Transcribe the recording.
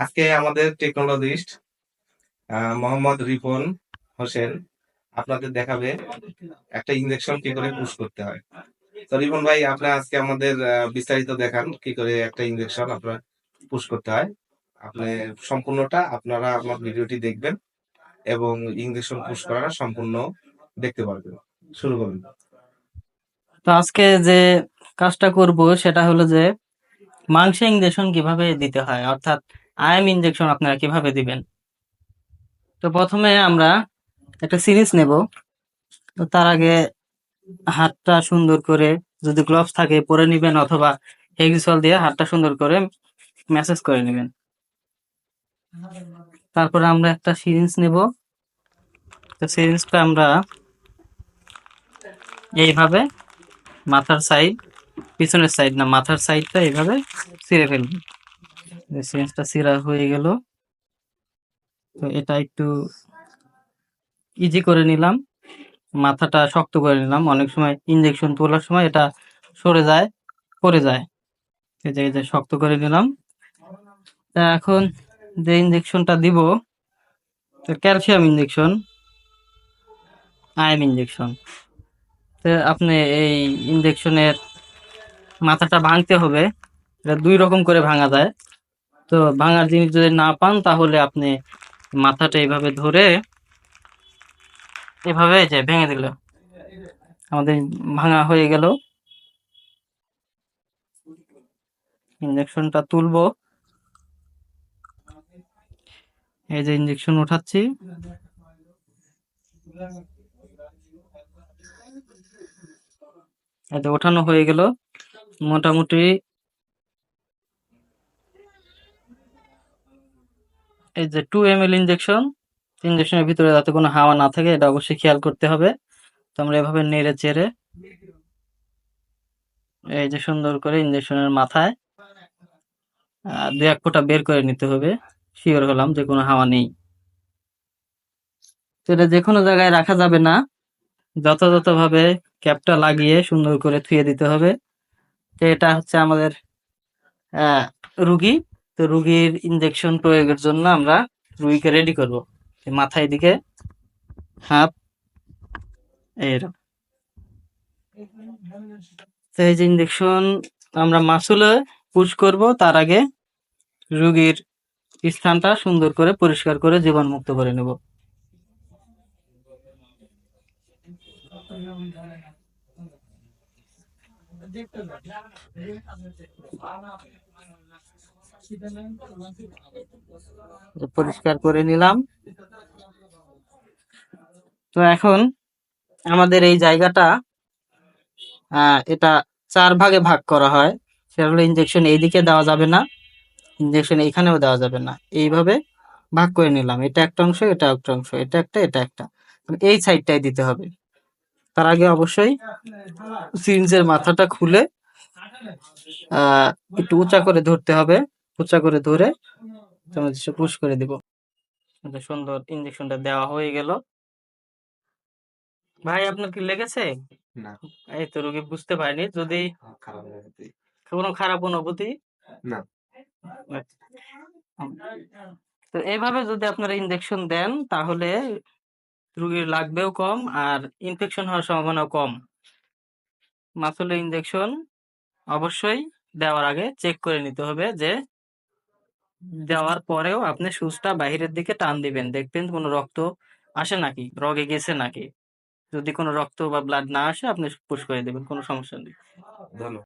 আজকে আমাদের টেকনোলজিস্ট মোহাম্মদ রিপন হোসেন আপনাদের দেখাবে একটা ইনজেকশন কি করে পুশ করতে হয়। তো রিপন ভাই, আপনি আজকে আমাদের বিস্তারিত দেখান কি করে একটা ইনজেকশন আপনার পুশ করতে হয়। আপনি সম্পূর্ণটা আপনারা আমার ভিডিওটি দেখবেন এবং ইনজেকশন পুশ করাটা সম্পূর্ণ দেখতে পারবেন। শুরু করুন। তো আজকে যে কাজটা করব সেটা হলো যে মাংসে ইঞ্জেকশন কীভাবে দিতে হয়, অর্থাৎ আইএম ইনজেকশন আপনারা কীভাবে দিবেন? তো প্রথমে আমরা একটা সিরিজ নেব। তো তার আগে হাতটা সুন্দর করে যদি গ্লোভস থাকে পরে নেবেন অথবা হেক্সিসল দিয়ে হাতটা সুন্দর করে ম্যাসেজ করে নেবেন। তারপরে আমরা একটা সিরিঞ্জ নেব। তো সিরিঞ্জটা আমরা এইভাবে মাথার সাইড পিছনের সাইড না, মাথার সাইডটা এইভাবে ছিঁড়ে ফেলব। সিরিঞ্জটা ছিঁড়া হয়ে গেল। তো এটা একটু ইজি করে নিলাম। মাথাটা শক্ত করে নিলাম। অনেক সময় ইনজেকশন তোলার সময় এটা সরে যায়, পড়ে যায়। এই যে শক্ত করে নিলাম। তা এখন যে ইনজেকশনটা দিব, তো ক্যালসিয়াম ইনজেকশন আয়ন ইনজেকশন তো আপনি এই ইনজেকশনের মাথাটা ভাঙতে হবে। এটা দুই রকম করে ভাঙা যায়। তো ভাঙার জিনিস যদি না পান, তাহলে আপনি মাথাটা এইভাবে ধরে এভাবে যে ভেঙে দিল। আমাদের ভাঙা হয়ে গেল। ইনজেকশনটা তুলবো। এই যে ইঞ্জেকশন উঠাচ্ছি। ওঠানো হয়ে গেল। মোটামুটি এই যে টু এম এল ইঞ্জেকশন ইনজেকশনের ভিতরে যাতে কোনো হাওয়া না থাকে, এটা অবশ্যই খেয়াল করতে হবে। তো আমরা এভাবে নেড়ে চেড়ে এই যে সুন্দর করে ইনজেকশনের মাথায় দু এক ফোঁটা বের করে নিতে হবে। শিওর হলাম যে কোনো হাওয়া নেই। তো এটা যে কোনো জায়গায় রাখা যাবে না। যথাযথভাবে ক্যাপটা লাগিয়ে সুন্দর করে থুয়ে দিতে হবে। তো এটা হচ্ছে আমাদের রুগী। তো রুগীর ইনজেকশন প্রয়োগের জন্য আমরা রুগীকে রেডি করব। মাথায় দিকে হাত এইরকম তো এই যে ইনজেকশন আমরা মাসুলে পুশ করব, তার আগে রুগীর স্থানটা সুন্দর করে পরিষ্কার করে জীবাণুমুক্ত করে নেব। তো পরিষ্কার করে নিলাম। তো এখন আমাদের এই জায়গাটা এটা চার ভাগে ভাগ করা হয়। সেটা হলো ইনজেকশন এইদিকে দেওয়া যাবে না ইনজেকশন এইখানেও দেওয়া যাবে না। এইভাবে ভাগ করে নিলাম। এটা একটা অংশ, এটা একটা অংশ, এটা একটা এটা একটা। এই সাইডটাই দিতে হবে। তার আগে অবশ্যই সিরিঞ্জের মাথাটা খুলে একটু উঁচা করে ধরতে হবে। উঁচা করে ধরে পুশ করে দিব। এটা সুন্দর ইনজেকশনটা দেওয়া হয়ে গেল। ভাই আপনার কি লেগেছে? না। এই তো রোগী বুঝতে পারিনি। যদি। কোনো খারাপ অনুভূতি? না। তো এইভাবে যদি আপনারা ইনজেকশন দেন তাহলে রোগীর লাগবেও কম আর ইনফেকশন হওয়ার সম্ভাবনাও কম। মাসুলে ইনজেকশন অবশ্যই দেওয়ার আগে চেক করে নিতে হবে যে দেওয়ার পরেও আপনি সুচটা বাহিরের দিকে টান দিবেন। দেখবেন কোনো রক্ত আসে নাকি? রগে গেছে নাকি? যদি কোনো রক্ত বা ব্লাড না আসে, আপনি পুশ করে দেবেন, কোনো সমস্যা নেই। ধন্যবাদ।